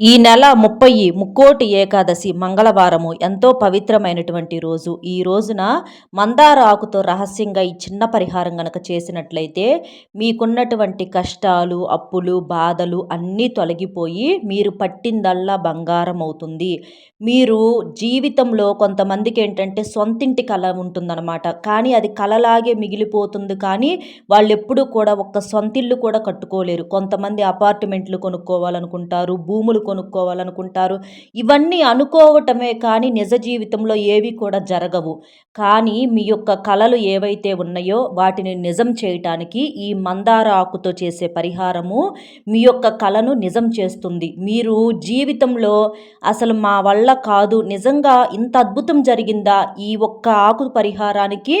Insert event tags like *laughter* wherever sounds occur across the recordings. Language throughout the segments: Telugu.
ఈ నెల ముప్పై ముక్కోటి ఏకాదశి మంగళవారము ఎంతో పవిత్రమైనటువంటి రోజు. ఈ రోజున మందార ఆకుతో రహస్యంగా ఈ చిన్న పరిహారం గనక చేసినట్లయితే మీకున్నటువంటి కష్టాలు అప్పులు బాధలు అన్నీ తొలగిపోయి మీరు పట్టిందల్లా బంగారం అవుతుంది. మీరు జీవితంలో కొంతమందికి ఏంటంటే సొంతింటి కళ ఉంటుందన్నమాట. కానీ అది కళలాగే మిగిలిపోతుంది. కానీ వాళ్ళు ఎప్పుడూ కూడా ఒక్క సొంతిల్లు కూడా కట్టుకోలేరు. కొంతమంది అపార్ట్మెంట్లు కొనుక్కోవాలనుకుంటారు భూములు కొనుక్కోవాలనుకుంటారు. ఇవన్నీ అనుకోవటమే కానీ నిజ జీవితంలో ఏవి కూడా జరగవు. కానీ మీ యొక్క కళలు ఏవైతే ఉన్నాయో వాటిని నిజం చేయటానికి ఈ మందార ఆకుతో చేసే పరిహారము మీ యొక్క కళను నిజం చేస్తుంది. మీరు జీవితంలో అసలు మా వల్ల కాదు నిజంగా ఇంత అద్భుతం జరిగిందా ఈ ఒక్క ఆకు పరిహారానికి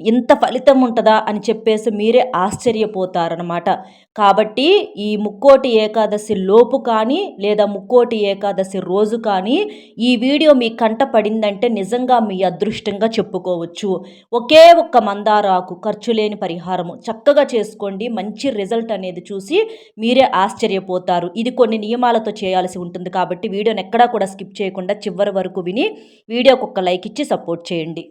ఇంత ఫలితం ఉంటుందా అని చెప్పేసి మీరే ఆశ్చర్యపోతారనమాట కాబట్టి ఈ ముక్కోటి ఏకాదశి లోపు కానీ లేదా ముక్కోటి ఏకాదశి రోజు కానీ ఈ వీడియో మీ కంట పడిందంటే నిజంగా మీ అదృష్టంగా చెప్పుకోవచ్చు. ఒకే ఒక్క మందారాకు ఖర్చు లేని పరిహారము. చక్కగా చేసుకోండి. మంచి రిజల్ట్ అనేది చూసి మీరే ఆశ్చర్యపోతారు. ఇది కొన్ని నియమాలతో చేయాల్సి ఉంటుంది కాబట్టి వీడియోని ఎక్కడా కూడా స్కిప్ చేయకుండా చివరి వరకు విని వీడియోకి ఒక లైక్ ఇచ్చి సపోర్ట్ చేయండి.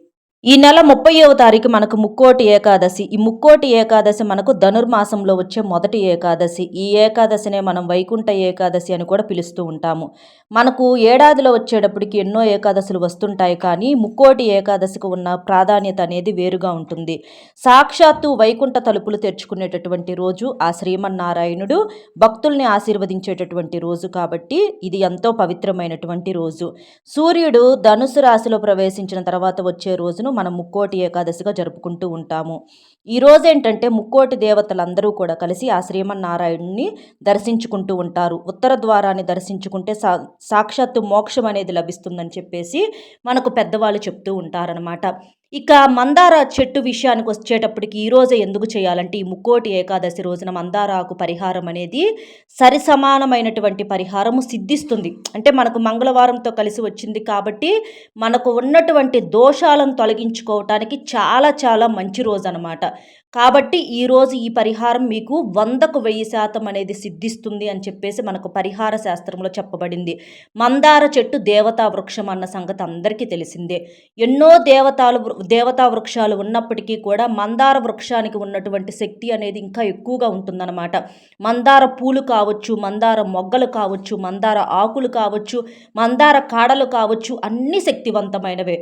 ఈ నెల ముప్పైవ తారీఖు మనకు ముక్కోటి ఏకాదశి. ఈ ముక్కోటి ఏకాదశి మనకు ధనుర్మాసంలో వచ్చే మొదటి ఏకాదశి. ఈ ఏకాదశినే మనం వైకుంఠ ఏకాదశి అని కూడా పిలుస్తూ ఉంటాము. మనకు ఏడాదిలో వచ్చేటప్పటికి ఎన్నో ఏకాదశులు వస్తుంటాయి కానీ ముక్కోటి ఏకాదశికి ఉన్న ప్రాధాన్యత అనేది వేరుగా ఉంటుంది. సాక్షాత్తు వైకుంఠ తలుపులు తెరుచుకునేటటువంటి రోజు ఆ శ్రీమన్నారాయణుడు భక్తుల్ని ఆశీర్వదించేటటువంటి రోజు కాబట్టి ఇది ఎంతో పవిత్రమైనటువంటి రోజు. సూర్యుడు ధనుసు రాశిలో ప్రవేశించిన తర్వాత వచ్చే రోజును మనం ముక్కోటి ఏకాదశిగా జరుపుకుంటూ ఉంటాము. ఈరోజు ఏంటంటే ముక్కోటి దేవతలందరూ కూడా కలిసి ఆ శ్రీమన్నారాయణుని దర్శించుకుంటూ ఉంటారు. ఉత్తర ద్వారాన్ని దర్శించుకుంటే సా సాక్షాత్తు మోక్షం అనేది లభిస్తుందని చెప్పేసి మనకు పెద్దవాళ్ళు చెప్తూ ఉంటారనమాట ఇక మందార చెట్టు విషయానికి వచ్చేటప్పటికి ఈరోజే ఎందుకు చేయాలంటే ఈ ముక్కోటి ఏకాదశి రోజున మందారాకు పరిహారం అనేది సరిసమానమైనటువంటి పరిహారము సిద్ధిస్తుంది. అంటే మనకు మంగళవారంతో కలిసి వచ్చింది కాబట్టి మనకు ఉన్నటువంటి దోషాలను తొలగించుకోవటానికి చాలా చాలా మంచి రోజు అనమాట కాబట్టి ఈరోజు ఈ పరిహారం మీకు వందకు వెయ్యి శాతం అనేది సిద్ధిస్తుంది అని చెప్పేసి మనకు పరిహార శాస్త్రంలో చెప్పబడింది. మందార చెట్టు దేవతా వృక్షం అన్న సంగతి అందరికీ తెలిసిందే. ఎన్నో దేవతాలు దేవతా వృక్షాలు ఉన్నప్పటికీ కూడా మందార వృక్షానికి ఉన్నటువంటి శక్తి అనేది ఇంకా ఎక్కువగా ఉంటుందన్నమాట. మందార పూలు కావచ్చు మందార మొగ్గలు కావచ్చు మందార ఆకులు కావచ్చు మందార కాడలు కావచ్చు అన్ని శక్తివంతమైనవే.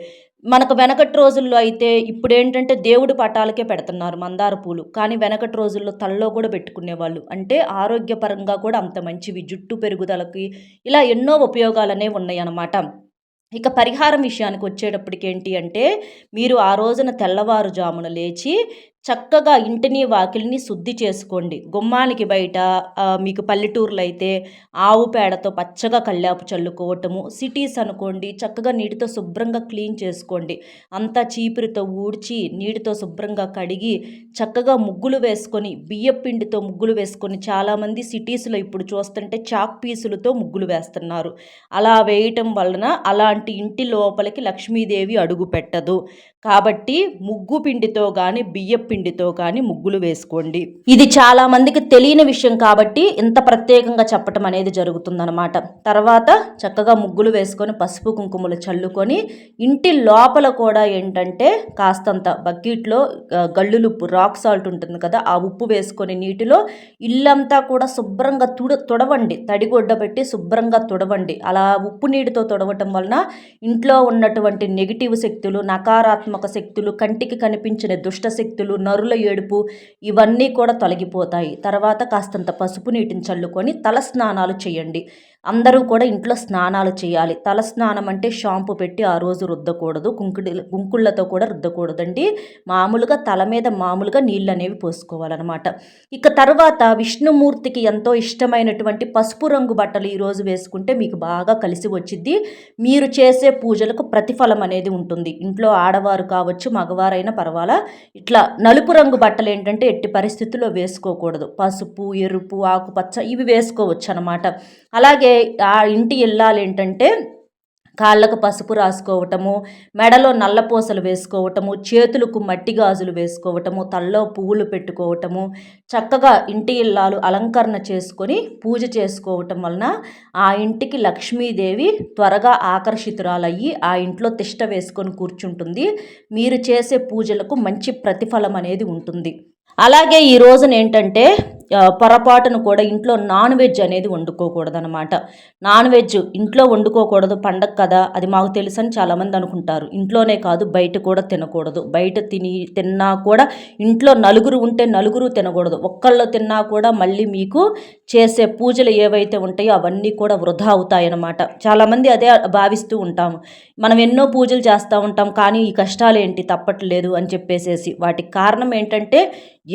మనకు వెనకటి రోజుల్లో అయితే ఇప్పుడు ఏంటంటే దేవుడి పటాలకే పెడుతున్నారు మందార పూలు. కానీ వెనకటి రోజుల్లో తలలో కూడా పెట్టుకునేవాళ్ళు. అంటే ఆరోగ్యపరంగా కూడా అంత మంచివి. జుట్టు పెరుగుదలకి ఇలా ఎన్నో ఉపయోగాలు అనేవి ఉన్నాయి ఇక పరిహారం విషయానికి వచ్చేటప్పటికి ఏంటి అంటే మీరు ఆ రోజున తెల్లవారుజామున లేచి చక్కగా ఇంటిని వాకిలిని శుద్ధి చేసుకోండి. గుమ్మానికి బయట మీకు పల్లెటూర్లు అయితే ఆవు పేడతో పచ్చగా కల్లాపు చల్లుకోవటము సిటీస్ అనుకోండి చక్కగా నీటితో శుభ్రంగా క్లీన్ చేసుకోండి. అంతా చీపురితో ఊడ్చి నీటితో శుభ్రంగా కడిగి చక్కగా ముగ్గులు వేసుకొని బియ్యపిండితో ముగ్గులు వేసుకొని చాలామంది సిటీస్లో ఇప్పుడు చూస్తుంటే చాక్ పీసులతో ముగ్గులు వేస్తున్నారు. అలా వేయటం వలన అలాంటి ఇంటి లోపలికి లక్ష్మీదేవి అడుగు పెట్టదు. కాబట్టి ముగ్గు పిండితో కానీ బియ్య పిండితో కానీ ముగ్గులు వేసుకోండి. ఇది చాలా మందికి తెలియని విషయం కాబట్టి ఇంత ప్రత్యేకంగా చెప్పటం అనేది జరుగుతుందనమాట తర్వాత చక్కగా ముగ్గులు వేసుకొని పసుపు కుంకుమలు చల్లుకొని ఇంటి లోపల కూడా ఏంటంటే కాస్తంత బకెట్లో గల్లులుప్పు రాక్ సాల్ట్ ఉంటుంది కదా ఆ ఉప్పు వేసుకొని నీటిలో ఇల్లంతా కూడా శుభ్రంగా తుడ తుడవండి. తడిగొడ్డ పెట్టి శుభ్రంగా తుడవండి. అలా ఉప్పు నీటితో తుడవటం వలన ఇంట్లో ఉన్నటువంటి నెగిటివ్ శక్తులు నకారాత్మక శక్తులు కంటికి కనిపించిన దుష్ట శక్తులు నరుల ఏడుపు ఇవన్నీ కూడా తొలగిపోతాయి. తర్వాత కాస్తంత పసుపు నీటిని చల్లుకొని తల స్నానాలు చేయండి. అందరూ కూడా ఇంట్లో స్నానాలు చేయాలి. తల స్నానం అంటే షాంపూ పెట్టి ఆ రోజు రుద్దకూడదు. కుంకుడి కుంకుళ్ళతో కూడా రుద్దకూడదండి. మామూలుగా తల మీద మామూలుగా నీళ్ళు అనేవి పోసుకోవాలన్నమాట. ఇక తర్వాత విష్ణుమూర్తికి ఎంతో ఇష్టమైనటువంటి పసుపు రంగు బట్టలు ఈరోజు వేసుకుంటే మీకు బాగా కలిసి వచ్చింది మీరు చేసే పూజలకు ప్రతిఫలం అనేది ఉంటుంది. ఇంట్లో ఆడవారు కావచ్చు మగవారైనా పర్వాలా. ఇట్లా నలుపు రంగు బట్టలు ఏంటంటే ఎట్టి పరిస్థితుల్లో వేసుకోకూడదు. పసుపు ఎరుపు ఆకుపచ్చ ఇవి వేసుకోవచ్చు అనమాట అలాగే ఆ ఇంటి ఇల్లాలు ఏంటంటే కాళ్ళకు పసుపు రాసుకోవటము మెడలో నల్లపూసలు వేసుకోవటము చేతులకు మట్టి గాజులు వేసుకోవటము తలలో పువ్వులు పెట్టుకోవటము చక్కగా ఇంటి ఇల్లాలు అలంకరణ చేసుకొని పూజ చేసుకోవటం వలన ఆ ఇంటికి లక్ష్మీదేవి త్వరగా ఆకర్షితురాలయ్యి ఆ ఇంట్లో తిష్ట వేసుకొని కూర్చుంటుంది. మీరు చేసే పూజలకు మంచి ప్రతిఫలం అనేది ఉంటుంది. అలాగే ఈ రోజున ఏంటంటే పొరపాటును కూడా ఇంట్లో నాన్ వెజ్ అనేది వండుకోకూడదు అనమాట నాన్ వెజ్ ఇంట్లో వండుకోకూడదు పండగ కదా అది మాకు తెలుసని చాలామంది అనుకుంటారు. ఇంట్లోనే కాదు బయట కూడా తినకూడదు. బయట తిని తిన్నా కూడా ఇంట్లో నలుగురు ఉంటే నలుగురు తినకూడదు. ఒక్కళ్ళు తిన్నా కూడా మళ్ళీ మీకు చేసే పూజలు ఏవైతే ఉంటాయో అవన్నీ కూడా వృధా అవుతాయన్నమాట. చాలామంది అదే భావిస్తూ ఉంటాము. మనం ఎన్నో పూజలు చేస్తూ ఉంటాం కానీ ఈ కష్టాలు ఏంటి? తప్పట్లేదు అని చెప్పేసేసి. వాటికి కారణం ఏంటంటే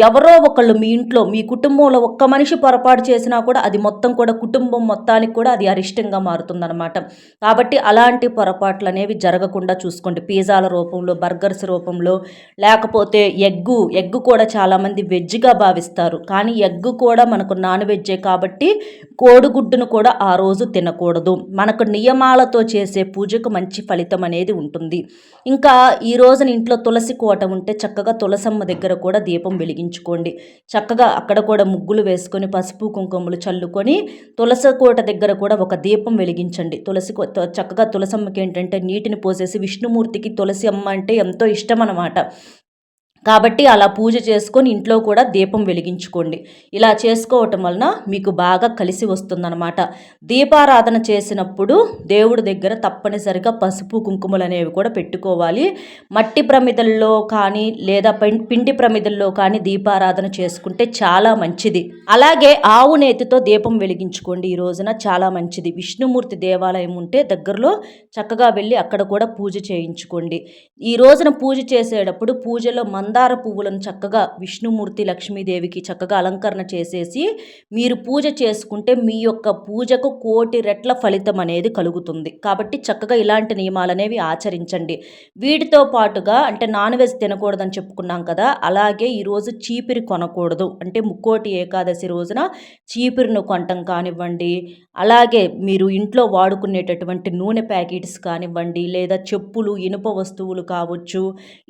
ఎవరో ఒకళ్ళు మీ ఇంట్లో మీ కుటుంబం కుటుంబంలో ఒక్క మనిషి పొరపాటు చేసినా కూడా అది మొత్తం కూడా కుటుంబం మొత్తానికి కూడా అది అరిష్టంగా మారుతుందన్నమాట. కాబట్టి అలాంటి పొరపాట్లు అనేవి జరగకుండా చూసుకోండి. పిజ్జాల రూపంలో బర్గర్స్ రూపంలో లేకపోతే ఎగ్గు ఎగ్గు కూడా చాలామంది వెజ్గా భావిస్తారు. కానీ ఎగ్గు కూడా మనకు నాన్ వెజ్జే కాబట్టి కోడిగుడ్డును కూడా ఆ రోజు తినకూడదు. మనకు నియమాలతో చేసే పూజకు మంచి ఫలితం అనేది ఉంటుంది. ఇంకా ఈ రోజున ఇంట్లో తులసి కోట ఉంటే చక్కగా తులసమ్మ దగ్గర కూడా దీపం వెలిగించుకోండి. చక్కగా అక్కడ కూడా ముగ్గులు వేసుకొని పసుపు కుంకుమలు చల్లుకొని తులసి కోట దగ్గర కూడా ఒక దీపం వెలిగించండి. తులసి కో- చక్కగా తులసమ్మకి ఏంటంటే నీటిని పోసేసి విష్ణుమూర్తికి తులసి అమ్మ అంటే ఎంతో ఇష్టం అన్నమాట. కాబట్టి అలా పూజ చేసుకొని ఇంట్లో కూడా దీపం వెలిగించుకోండి. ఇలా చేసుకోవటం వలన మీకు బాగా కలిసి వస్తుందన్నమాట. దీపారాధన చేసినప్పుడు దేవుడి దగ్గర తప్పనిసరిగా పసుపు కుంకుమలు అనేవి కూడా పెట్టుకోవాలి. మట్టి ప్రమిదల్లో కానీ లేదా పిండి ప్రమిదల్లో కానీ దీపారాధన చేసుకుంటే చాలా మంచిది. అలాగే ఆవు నేతితో దీపం వెలిగించుకోండి ఈ రోజున చాలా మంచిది. విష్ణుమూర్తి దేవాలయం ఉంటే దగ్గరలో చక్కగా వెళ్ళి అక్కడ కూడా పూజ చేయించుకోండి. ఈ రోజున పూజ చేసేటప్పుడు పూజలో మందార పువ్వులను చక్కగా విష్ణుమూర్తి లక్ష్మీదేవికి చక్కగా అలంకరణ చేసేసి మీరు పూజ చేసుకుంటే మీ యొక్క పూజకు కోటి రెట్ల ఫలితం అనేది కలుగుతుంది. కాబట్టి చక్కగా ఇలాంటి నియమాలు అనేవి ఆచరించండి. వీటితో పాటుగా అంటే నాన్ వెజ్ తినకూడదని చెప్పుకున్నాం కదా అలాగే ఈరోజు చీపిరి కొనకూడదు. అంటే ముక్కోటి ఏకాదశి రోజున చీపిరిను కొనటం కానివ్వండి అలాగే మీరు ఇంట్లో వాడుకునేటటువంటి నూనె ప్యాకెట్స్ కానివ్వండి లేదా చెప్పులు ఇనుప వస్తువులు కావచ్చు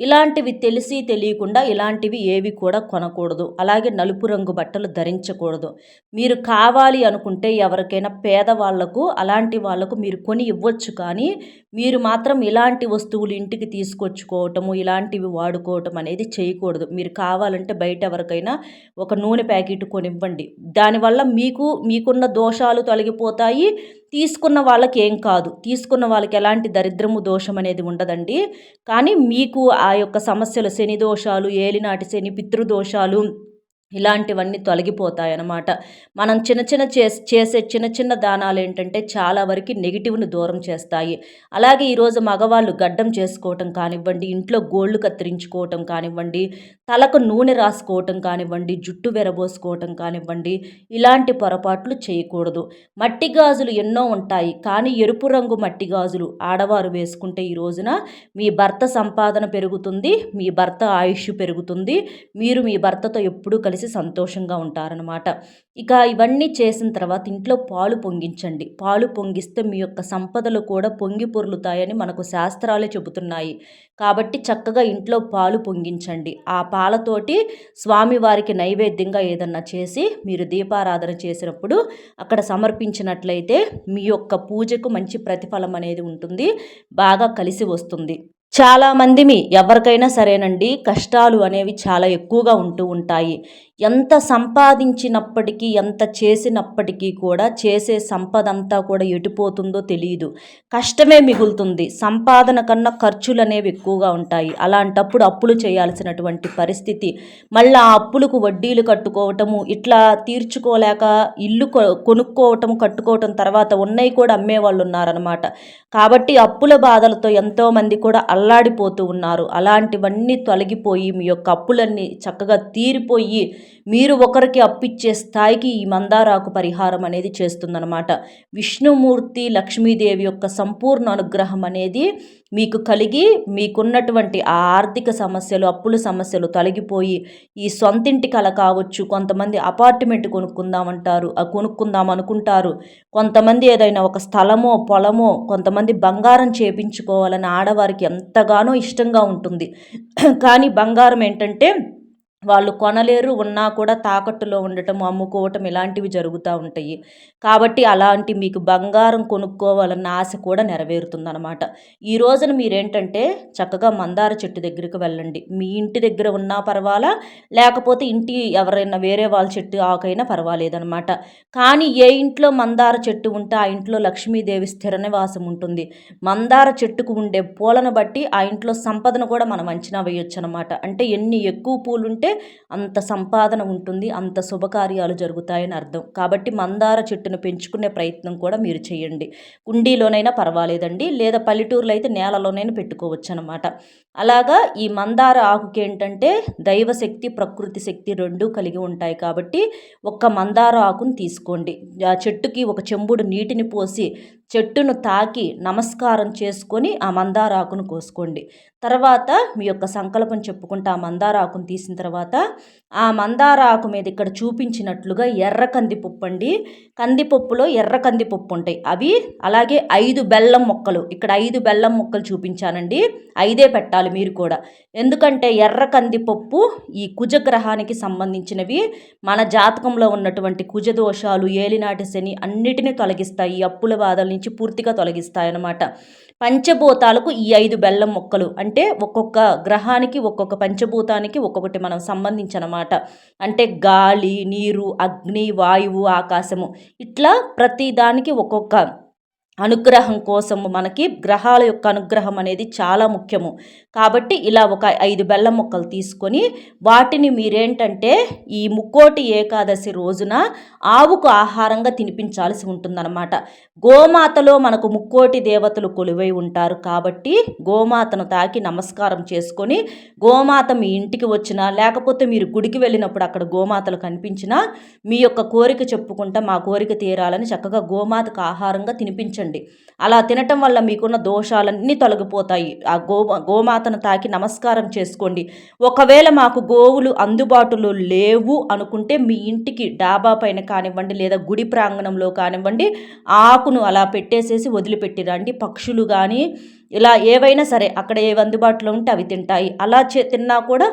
ఇలాంటివి తెలిసి తెలియకుండా ఇలాంటివి ఏవి కూడా కొనకూడదు. అలాగే నలుపు రంగు బట్టలు ధరించకూడదు. మీరు కావాలి అనుకుంటే ఎవరికైనా పేదవాళ్ళకు అలాంటి వాళ్ళకు మీరు కొని ఇవ్వచ్చు కానీ మీరు మాత్రం ఇలాంటి వస్తువులు ఇంటికి తీసుకొచ్చుకోవటము ఇలాంటివి వాడుకోవటం అనేది చేయకూడదు. మీరు కావాలంటే బయట ఎవరికైనా ఒక నూనె ప్యాకెట్ కొనివ్వండి. దానివల్ల మీకు మీకున్న దోషాలు తొలగిపోతాయి. తీసుకున్న వాళ్ళకి ఏం కాదు. తీసుకున్న వాళ్ళకి ఎలాంటి దరిద్రము దోషం అనేది ఉండదండి. కానీ మీకు ఆ యొక్క సమస్యలు శని దోషాలు ఏలినాటి శని పితృదోషాలు. ఇలాంటివన్నీ తొలగిపోతాయి అన్నమాట మనం చిన్న చిన్న చేస్- చేసే చిన్న చిన్న దానాలు ఏంటంటే చాలా వరకు నెగిటివ్ని దూరం చేస్తాయి. అలాగే ఈరోజు మగవాళ్ళు గడ్డం చేసుకోవటం కానివ్వండి ఇంట్లో గోళ్ళు కత్తిరించుకోవటం కానివ్వండి తలకు నూనె రాసుకోవటం కానివ్వండి జుట్టు వెరబోసుకోవటం కానివ్వండి ఇలాంటి పొరపాట్లు చేయకూడదు. మట్టి గాజులు ఎన్నో ఉంటాయి కానీ ఎరుపు రంగు మట్టి గాజులు ఆడవారు వేసుకుంటే ఈ రోజున మీ భర్త సంపాదన పెరుగుతుంది మీ భర్త ఆయుష్ పెరుగుతుంది మీరు మీ భర్తతో ఎప్పుడూ కలిసి సంతోషంగా ఉంటారనమాట ఇక ఇవన్నీ చేసిన తర్వాత ఇంట్లో పాలు పొంగించండి. పాలు పొంగిస్తే మీ యొక్క సంపదలు కూడా పొంగి పొర్లుతాయని మనకు శాస్త్రాలే చెబుతున్నాయి. కాబట్టి చక్కగా ఇంట్లో పాలు పొంగించండి. ఆ పాలతోటి స్వామివారికి నైవేద్యంగా ఏదన్నా చేసి మీరు దీపారాధన చేసినప్పుడు అక్కడ సమర్పించినట్లయితే మీ యొక్క పూజకు మంచి ప్రతిఫలం అనేది ఉంటుంది. బాగా కలిసి వస్తుంది. చాలామంది మీ ఎవరికైనా సరేనండి కష్టాలు అనేవి చాలా ఎక్కువగా ఉంటూ ఉంటాయి. ఎంత సంపాదించినప్పటికీ ఎంత చేసినప్పటికీ కూడా చేసే సంపద అంతా కూడా ఎటుపోతుందో తెలియదు కష్టమే మిగులుతుంది. సంపాదన కన్నా ఖర్చులు అనేవి ఎక్కువగా ఉంటాయి. అలాంటప్పుడు అప్పులు చేయాల్సినటువంటి పరిస్థితి. మళ్ళీ ఆ అప్పులకు వడ్డీలు కట్టుకోవటము ఇట్లా తీర్చుకోలేక ఇల్లు కొ- కొనుక్కోవటం కట్టుకోవటం తర్వాత ఉన్నవి కూడా అమ్మేవాళ్ళు ఉన్నారనమాట కాబట్టి అప్పుల బాధలతో ఎంతోమంది కూడా అల్లాడిపోతూ ఉన్నారు. అలాంటివన్నీ తొలగిపోయి మీ యొక్క అప్పులన్నీ చక్కగా తీరిపోయి మీరు ఒకరికి అప్పిచ్చే స్థాయికి ఈ మందారాకు పరిహారం అనేది చేస్తుందన్నమాట. విష్ణుమూర్తి లక్ష్మీదేవి యొక్క సంపూర్ణ అనుగ్రహం అనేది మీకు కలిగి మీకున్నటువంటి ఆ ఆర్థిక సమస్యలు అప్పుల సమస్యలు తొలగిపోయి ఈ సొంతింటి కల కావచ్చు కొంతమంది అపార్ట్మెంట్ కొనుక్కుందామంటారు కొనుక్కుందాం అనుకుంటారు కొంతమంది ఏదైనా ఒక స్థలమో పొలమో కొంతమంది బంగారం చేపించుకోవాలని ఆడవారికి ఎంతగానో ఇష్టంగా ఉంటుంది. *clears throat* కానీ బంగారం ఏంటంటే వాళ్ళు కొనలేరు ఉన్నా కూడా తాకట్టులో ఉండటం అమ్ముకోవటం ఇలాంటివి జరుగుతూ ఉంటాయి. కాబట్టి అలాంటి మీకు బంగారం కొనుక్కోవాలన్న ఆశ కూడా నెరవేరుతుందనమాట ఈ రోజున మీరేంటంటే చక్కగా మందార చెట్టు దగ్గరికి వెళ్ళండి. మీ ఇంటి దగ్గర ఉన్నా పర్వాలా లేకపోతే ఇంటి ఎవరైనా వేరే వాళ్ళ చెట్టు ఆకైనా పర్వాలేదనమాట కానీ ఏ ఇంట్లో మందార చెట్టు ఉంటే ఆ ఇంట్లో లక్ష్మీదేవి స్థిర నివాసం ఉంటుంది. మందార చెట్టుకు ఉండే పూలను బట్టి ఆ ఇంట్లో సంపదను కూడా మనం అంచనా వేయొచ్చు అనమాట అంటే ఎన్ని ఎక్కువ పూలుంటే అంత సంపాదన ఉంటుంది అంత శుభకార్యాలు జరుగుతాయని అర్థం. కాబట్టి మందార చెట్టును పెంచుకునే ప్రయత్నం కూడా మీరు చేయండి. కుండీలోనైనా పర్వాలేదండి లేదా పల్లెటూరులో అయితే నేలలోనైనా పెట్టుకోవచ్చు అనమాట అలాగా ఈ మందార ఆకుకి ఏంటంటే దైవశక్తి ప్రకృతి శక్తి రెండూ కలిగి ఉంటాయి కాబట్టి ఒక్క మందార ఆకును తీసుకోండి. ఆ చెట్టుకి ఒక చెంబుడు నీటిని పోసి చెట్టును తాకి నమస్కారం చేసుకొని ఆ మందారాకును కోసుకోండి. తర్వాత మీ యొక్క సంకల్పం చెప్పుకుంటే ఆ మందారాకును తీసిన తర్వాత ఆ మందారాకు మీద ఇక్కడ చూపించినట్లుగా ఎర్ర కందిపప్పు అండి కందిపప్పులో ఎర్ర కందిపప్పు ఉంటాయి అవి అలాగే ఐదు బెల్లం మొక్కలు. ఇక్కడ ఐదు బెల్లం మొక్కలు చూపించానండి. ఐదే పెట్టాలి మీరు కూడా. ఎందుకంటే ఎర్ర కందిపప్పు ఈ కుజగ్రహానికి సంబంధించినవి. మన జాతకంలో ఉన్నటువంటి కుజ దోషాలు ఏలినాటి శని అన్నిటినీ తొలగిస్తాయి. అప్పుల బాధల నుంచి పూర్తిగా తొలగిస్తాయి అన్నమాట పంచభూతాలకు ఈ ఐదు బెల్లం మొక్కలు. అంటే ఒక్కొక్క గ్రహానికి ఒక్కొక్క పంచభూతానికి ఒక్కొక్కటి మనం సంబంధించనమాట. అంటే గాలి నీరు అగ్ని వాయువు ఆకాశము. ఇట్లా ప్రతి దానికి ఒక్కొక్క అనుగ్రహం కోసము మనకి గ్రహాల యొక్క అనుగ్రహం అనేది చాలా ముఖ్యము. కాబట్టి ఇలా ఒక ఐదు బెల్లం ముక్కలు తీసుకొని వాటిని మీరేంటంటే ఈ ముక్కోటి ఏకాదశి రోజున ఆవుకు ఆహారంగా తినిపించాల్సి ఉంటుందన్నమాట. గోమాతలో మనకు ముక్కోటి దేవతలు కొలువై ఉంటారు కాబట్టి గోమాతను తాకి నమస్కారం చేసుకొని గోమాత మీ ఇంటికి వచ్చినా లేకపోతే మీరు గుడికి వెళ్ళినప్పుడు అక్కడ గోమాతలు కనిపించినా మీ యొక్క కోరిక చెప్పుకుంటా మా కోరిక తీరాలని చక్కగా గోమాతకు ఆహారంగా తినిపించండి. తినండి. అలా తినటం వల్ల మీకున్న దోషాలన్నీ తొలగిపోతాయి. ఆ గో గోమాతను తాకి నమస్కారం చేసుకోండి. ఒకవేళ మాకు గోవులు అందుబాటులో లేవు అనుకుంటే మీ ఇంటికి డాబా పైన కానివ్వండి లేదా గుడి ప్రాంగణంలో కానివ్వండి ఆకును అలా పెట్టేసేసి వదిలిపెట్టిరండి పక్షులు కానీ ఇలా ఏవైనా సరే అక్కడ ఏవి అందుబాటులో ఉంటే అవి తింటాయి. అలా చే తిన్నా కూడా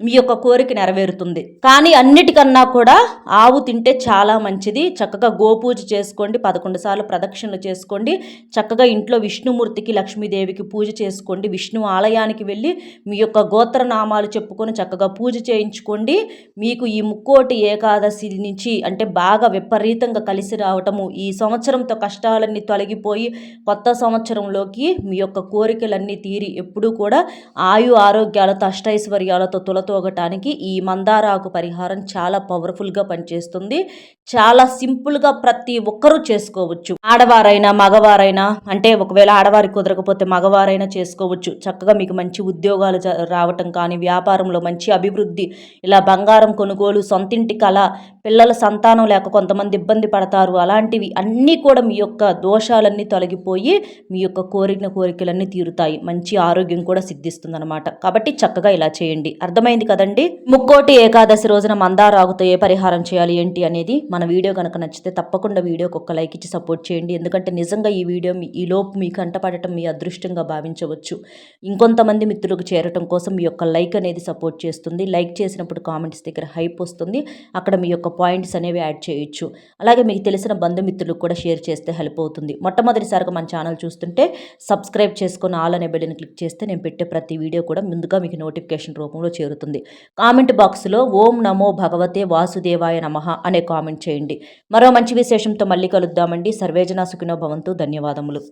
మీ యొక్క కోరిక నెరవేరుతుంది. కానీ అన్నిటికన్నా కూడా ఆవు తింటే చాలా మంచిది. చక్కగా గోపూజ చేసుకోండి పదకొండు సార్లు ప్రదక్షిణలు చేసుకోండి. చక్కగా ఇంట్లో విష్ణుమూర్తికి లక్ష్మీదేవికి పూజ చేసుకోండి. విష్ణు ఆలయానికి వెళ్ళి మీ యొక్క గోత్రనామాలు చెప్పుకొని చక్కగా పూజ చేయించుకోండి. మీకు ఈ ముక్కోటి ఏకాదశి నుంచి అంటే బాగా విపరీతంగా కలిసి రావటము ఈ సంవత్సరంతో కష్టాలన్నీ తొలగిపోయి కొత్త సంవత్సరంలోకి మీ యొక్క కోరికలన్నీ తీరి ఎప్పుడూ కూడా ఆయు ఆరోగ్యాలతో అష్టైశ్వర్యాలతో తుల తోగటానికి ఈ మందారాకు పరిహారం చాలా పవర్ఫుల్గా పనిచేస్తుంది. చాలా సింపుల్గా ప్రతి ఒక్కరూ చేసుకోవచ్చు. ఆడవారైనా మగవారైనా అంటే ఒకవేళ ఆడవారికి కుదరకపోతే మగవారైనా చేసుకోవచ్చు. చక్కగా మీకు మంచి ఉద్యోగాలు రావటం కానీ వ్యాపారంలో మంచి అభివృద్ధి ఇలా బంగారం కొనుగోలు సొంతింటి కళ పిల్లల సంతానం లేక కొంతమంది ఇబ్బంది పడతారు అలాంటివి అన్నీ కూడా మీ యొక్క దోషాలన్నీ తొలగిపోయి మీ యొక్క కోరిన కోరికలు కోరికలన్నీ తీరుతాయి. మంచి ఆరోగ్యం కూడా సిద్ధిస్తుందన్నమాట. కాబట్టి చక్కగా ఇలా చేయండి. అర్థమైంది కదండి? ముక్కోటి ఏకాదశి రోజున మందారాగుతో ఏ పరిహారం చేయాలి? ఏంటి అనేది మన వీడియో కనుక నచ్చితే తప్పకుండా వీడియోకి ఒక లైక్ ఇచ్చి సపోర్ట్ చేయండి. ఎందుకంటే నిజంగా ఈ వీడియో ఈ లోపు మీకు కంటపడటం మీ అదృష్టంగా భావించవచ్చు. ఇంకొంతమంది మిత్రులకు చేరటం కోసం మీ యొక్క లైక్ అనేది సపోర్ట్ చేస్తుంది. లైక్ చేసినప్పుడు కామెంట్స్ దగ్గర హైప్ వస్తుంది. అక్కడ మీ యొక్క పాయింట్స్ అనేవి యాడ్ చేయొచ్చు. అలాగే మీకు తెలిసిన బంధుమిత్రులకు కూడా షేర్ చేస్తే హెల్ప్ అవుతుంది. మొట్టమొదటిసారిగా మన ఛానల్ చూస్తుంటే సబ్స్క్రైబ్ చేసుకుని ఆల్ అనే బెల్ని క్లిక్ చేస్తే నేను పెట్టే ప్రతి వీడియో కూడా ముందుగా మీకు నోటిఫికేషన్ రూపంలో చేరుతుంది. కామెంట్ బాక్స్లో ఓం నమో భగవతే వాసుదేవాయ నమ అనే కామెంట్ చేయండి. మరో మంచి విశేషంతో మళ్ళీ కలుద్దామండి. సర్వేజన సుఖినో భవంతు. ధన్యవాదములు.